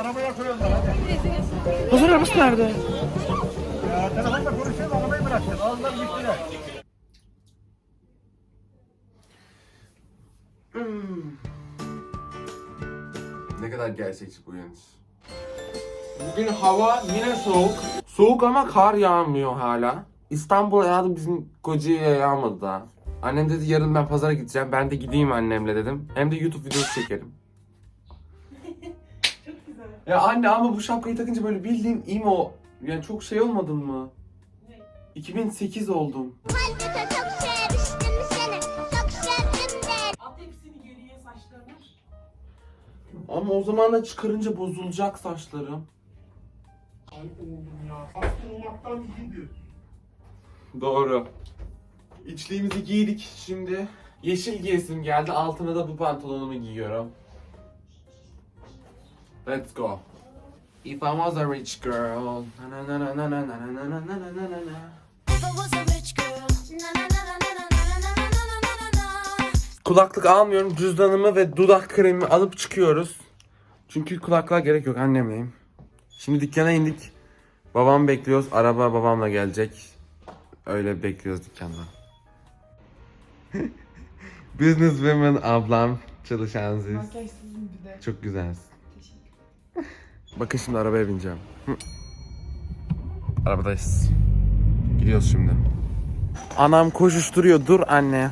arabaya koyuyorlar hadi. Pazar arabası nerede? Ya telefonla konuşuyoruz arabayı bırakacağız. Aldılar gittiler. Ne kadar gerçekçi bu uyanış. Bugün hava yine soğuk. Soğuk ama kar yağmıyor hala. İstanbul'a yağdı bizim Kocaeli'ye yağmadı daha. Annem dedi yarın ben pazara gideceğim. Ben de gideyim annemle dedim. Hem de YouTube videosu çekelim. Ya anne ama bu şapkayı takınca böyle bildiğin emo. Yani çok şey olmadın mı? 2008 oldum. Halbuki çok sevmiştim seni. Çok sevdim de. At hepsini geriye saçlarına. Ama o zaman da çıkarınca bozulacak saçlarım. Ay oğlum ya. Hasta olmaktan iyidir. Doğru. İçliğimizi giydik şimdi. Yeşil giyesim geldi. Altına da bu pantolonumu giyiyorum. Let's go. If I was a rich girl. Na na na na na na na na na na na na na. If I was a rich girl. Na na na na na na na na na na na na na. Kulaklık almıyorum. Cüzdanımı ve dudak kremimi alıp çıkıyoruz. Çünkü kulaklığa gerek yok annemleyim. Şimdi dükkana indik. Babam bekliyoruz. Araba babamla gelecek. Öyle bekliyoruz dükkanda. Business women ablam çalışan siz. Makyajsızım bir de. Çok güzelsin. Bakın şimdi arabaya bineceğim. Hı. Arabadayız. Gidiyoruz şimdi. Anam koşuşturuyor. Dur anne.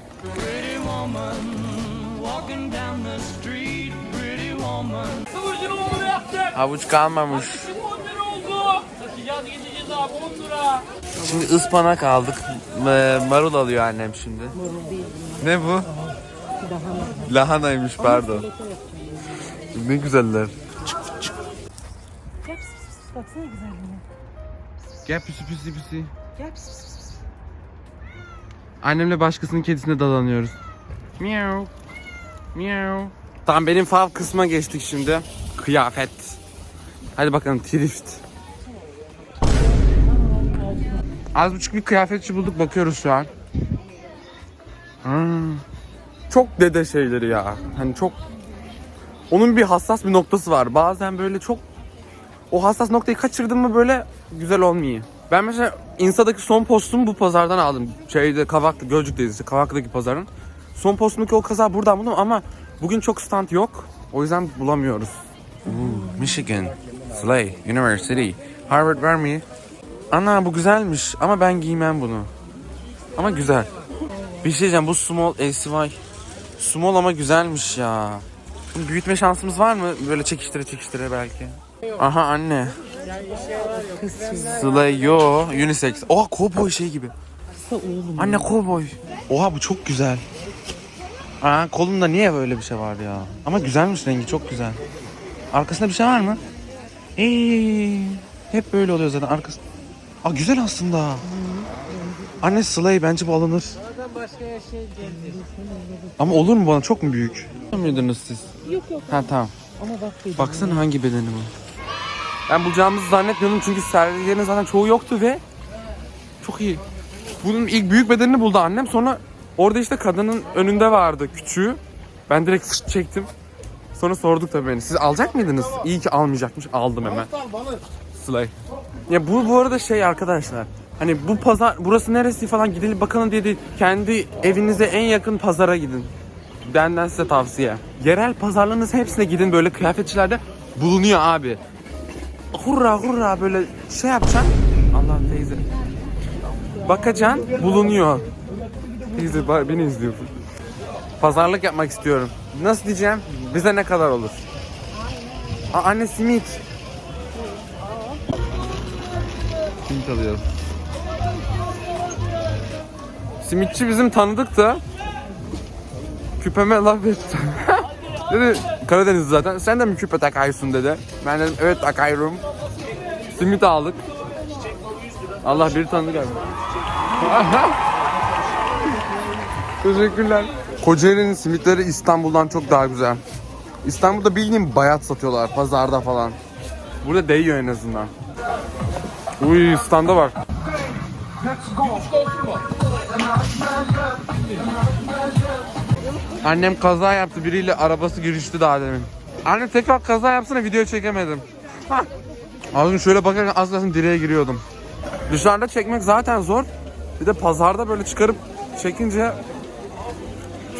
Kıvırcın 10 lira yaptık. Havuç kalmamış. Şimdi 10 lira oldu. Taşıyacağız gideceğiz abi 10 lira. Şimdi ıspanak aldık. Marul alıyor annem şimdi. Ne bu? Lahanaymış pardon. Ne güzeller. Baksana güzelliğine. Gel pisi pisi pisi. Gel pis pis. pis. Annemle başkasının kedisine dalanıyoruz. Miau. Miau. Tamam benim fav kısma geçtik şimdi. Kıyafet. Hadi bakalım thrift. Az buçuk bir kıyafetçi bulduk bakıyoruz şu an. Hmm. Çok dede şeyleri ya. Hani çok onun bir hassas bir noktası var. Bazen böyle çok o hassas noktayı kaçırdın mı böyle güzel olmuyor. Ben mesela Insta'daki son postumu bu pazardan aldım. Şeyde Kavaklı, Gölcük'teyiz işte Kavaklı'daki pazarın. Son postumdaki o kaza buradan buldum ama bugün çok stand yok. O yüzden bulamıyoruz. Ooh, Michigan, Slay, University, Harvard var mı? Ana bu güzelmiş ama ben giymem bunu. Ama güzel. Bir şey diyeceğim bu small ACY. Small ama güzelmiş ya. Büyütme şansımız var mı? Böyle çekiştire çekiştire belki. Aha anne. Slay yo unisex. Oha cowboy şey gibi. Anne cowboy. Oha bu çok güzel. Aa kolumda niye böyle bir şey var ya? Ama güzelmiş rengi çok güzel. Arkasında bir şey var mı? Eee, hep böyle oluyor zaten arkası. Aa güzel aslında. Anne Slay bence bu alınır. Ama olur mu bana çok mu büyük? Muydunuz siz? Yok yok Ha tamam. ama bak dedim. Baksana hangi bedeni bu. Ben bulacağımızı zannetmiyordum çünkü sergilerin zaten çoğu yoktu ve çok iyi. Bunun ilk büyük bedenini buldu annem sonra orada işte kadının önünde vardı küçüğü. Ben direkt fışt çektim. Sonra sorduk tabii beni. Siz alacak mıydınız? İyi ki almayacakmış. Aldım hemen. Slay. Ya bu bu arada şey arkadaşlar. Hani bu pazar burası neresi falan gidelim bakalım diye değil. Kendi evinize en yakın pazara gidin. Benden size tavsiye. Yerel pazarlarınız hepsine gidin böyle kıyafetçilerde bulunuyor abi. Hurra hurra böyle şey yapacaksın. Allah teyze. Bakacaksın bulunuyor. Teyze beni izliyor. Pazarlık yapmak istiyorum. Nasıl diyeceğim? Bize ne kadar olur? Aa, anne simit. Simit alıyoruz. Simitçi bizim tanıdık da küpeme laf etti. dedi Karadeniz zaten. Sen de mi küpe takıyorsun dedi. Ben dedim evet takıyorum. Simit aldık. Allah bir tanıdık geldi. Teşekkürler. Kocaeli'nin simitleri İstanbul'dan çok daha güzel. İstanbul'da bildiğin bayat satıyorlar pazarda falan. Burada değiyor en azından. Uy standa bak. Annem kaza yaptı biriyle arabası girişti daha demin. Anne tekrar kaza yapsana video çekemedim. Az önce şöyle bakarken az kalsın direğe giriyordum. Dışarıda çekmek zaten zor. Bir de pazarda böyle çıkarıp çekince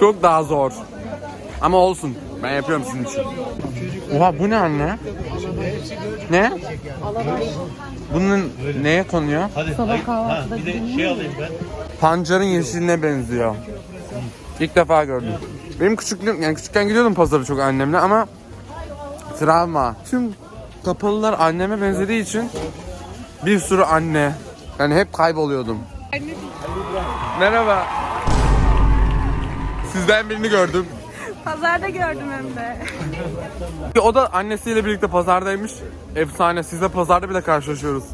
çok daha zor. Ama olsun. Ben yapıyorum sizin için. Oha bu ne anne? Ne? Bunun neye konuyor? Sabah kahvaltıda Bir de şey alayım ben. Pancarın yeşiline benziyor. İlk defa gördüm. Benim küçüklüğüm, yani küçükken gidiyordum pazara çok annemle ama travma. Tüm kapalılar anneme benzediği için bir sürü anne. Yani hep kayboluyordum. Merhaba. Sizden birini gördüm. Pazarda gördüm hem de. O da annesiyle birlikte pazardaymış. Efsane. Sizle pazarda bile karşılaşıyoruz.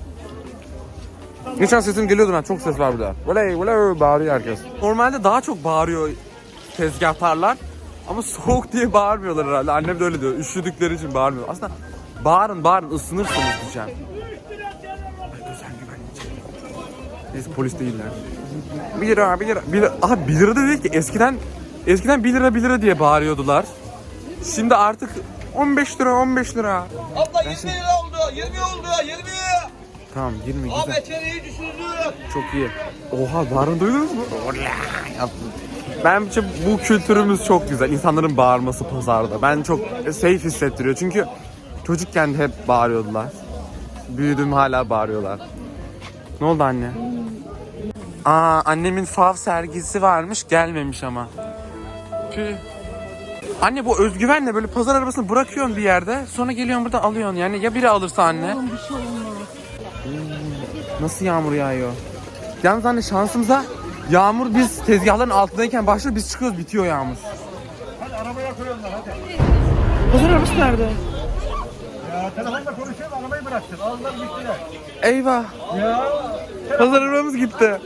Geçen sesim geliyordu ben. Çok ses var burada. Voley voley bağırıyor herkes. Normalde daha çok bağırıyor tezgahtarlar. Ama soğuk diye bağırmıyorlar herhalde. Annem de öyle diyor. Üşüdükleri için bağırmıyor. Aslında bağırın bağırın ısınırsınız diyeceğim. Neyse polis değiller. 1 lira 1 lira. 1 lira. Aha 1 lira da ki. Eskiden eskiden 1 lira 1 lira diye bağırıyordular. Şimdi artık 15 lira 15 lira. Abla 20 lira oldu. 20 oldu. 20. Tamam 20 güzel. Abi içeriği düşürdük. Çok iyi. Oha bağırın duydunuz mu? Yaptım. Bence bu kültürümüz çok güzel. İnsanların bağırması pazarda. Ben çok safe hissettiriyor. Çünkü çocukken de hep bağırıyordular. Büyüdüm hala bağırıyorlar. Ne oldu anne? Aa annemin fav sergisi varmış gelmemiş ama. Tüh. Anne bu özgüvenle böyle pazar arabasını bırakıyorsun bir yerde sonra geliyorsun burada alıyorsun yani ya biri alırsa anne. Nasıl yağmur yağıyor? Yalnız anne şansımıza yağmur biz tezgahların altındayken başlıyor biz çıkıyoruz bitiyor yağmur. Hadi arabaya koyuyorlar hadi. Pazar arabası nerede? Ya telefonla konuşuyorum arabayı bıraktın. Aldılar gittiler. Eyvah. Ya. Pazar arabamız gitti.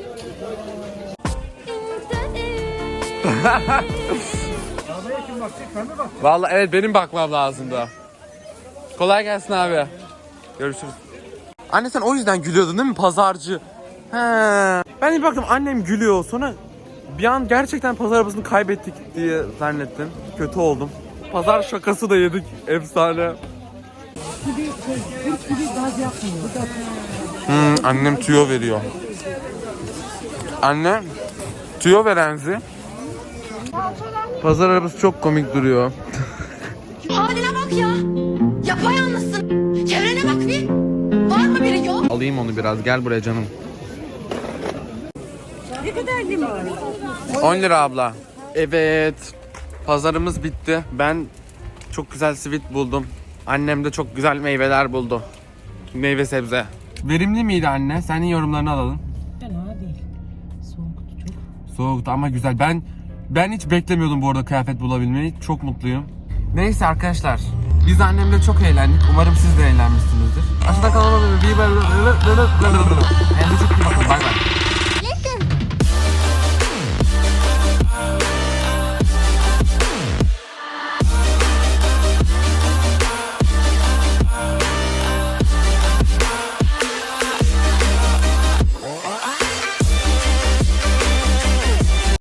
Arabaya kim bakacak? Sen mi bak? Vallahi evet benim bakmam lazımdı. Kolay gelsin abi. Görüşürüz. Anne sen o yüzden gülüyordun değil mi pazarcı? He. Ben bir baktım annem gülüyor sonra bir an gerçekten pazar arabasını kaybettik diye zannettim. Kötü oldum. Pazar şakası da yedik. Efsane. Hmm, annem tüyo veriyor. Anne tüyo verenzi. Pazar arabası çok komik duruyor. Alayım onu biraz. Gel buraya canım. Ne kadar limon? 10 lira abla. Evet. Pazarımız bitti. Ben çok güzel sweet buldum. Annem de çok güzel meyveler buldu. Meyve sebze. Verimli miydi anne? Senin yorumlarını alalım. Fena değil. Soğuktu çok. Soğuktu ama güzel. Ben ben hiç beklemiyordum bu arada kıyafet bulabilmeyi. Çok mutluyum. Neyse arkadaşlar. Biz annemle çok eğlendik. Umarım siz de eğlenmişsinizdir. Aşağıda kanalıma bir Kendinize çok iyi bakın.